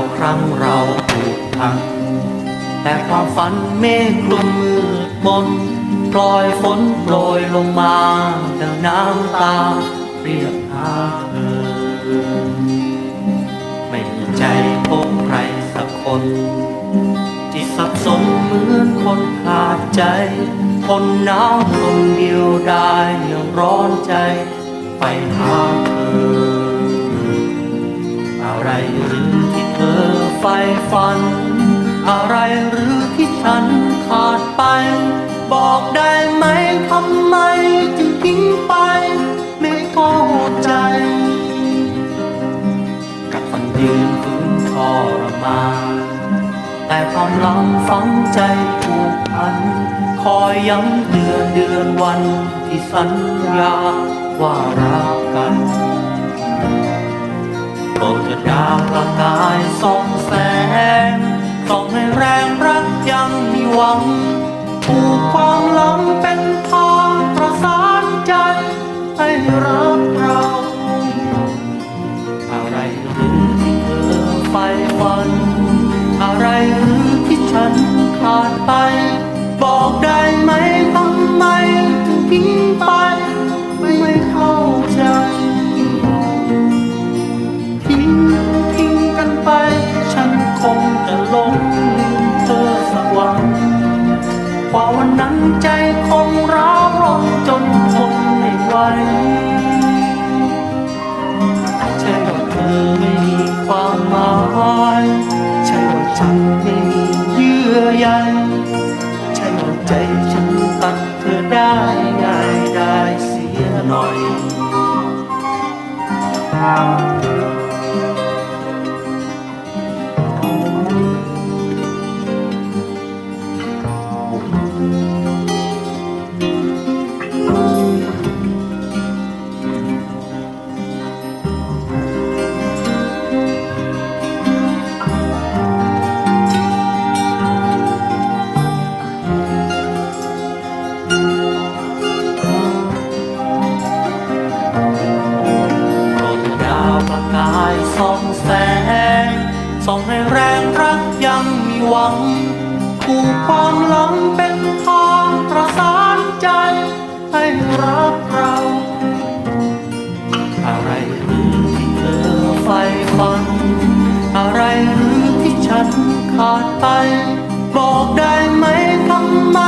าวครั้งเราถูกพักแต่ความฝันเมฆคลุมมืดมนปล่อยฝนโปรยลงมาดังน้ำตาเรียกหาเธอ ไม่มีใจพบใครสักคนที่สับสนเหมือนคนขาดใจ คนหนาวคนเดียวได้ยังร้อนใจ ไปหาเธอ อะไร ใฝ่ฝัน อะไรหรือที่ฉันขาดไป บอกได้ไหมทำไมจึงทิ้งไป ไม่เข้าใจกับคนยืนฝืนทรมานแต่ความลังฝังใจผูกพัน คอยย้ำเดือนเดือนวันที่สัญญาว่ารัก ปรดเถิดดาวประกายส่องแสงส่องให้แรงรักยังมีหวังผูกความหลังเป็นทางประสานใจให้รักเรา ใจคงร้าวรนจนทนไม่ไหวใช่ว่าเธอไม่มีความหมายใช่ว่าฉันไม่มีเยื่อใยใช่ว่าใจฉันตัดเธอได้ง่ายได้เสียหน่อยโปาวประกายส่องแสงส่องให้แรงรักยังมีหวังผูกความหลังเป็นทางประสานใจ ให้รักเรา อะไรหรือที่เธอใฝ่ฝัน อะไรหรือที่ฉันขาดไป บอกได้ไหมทำไม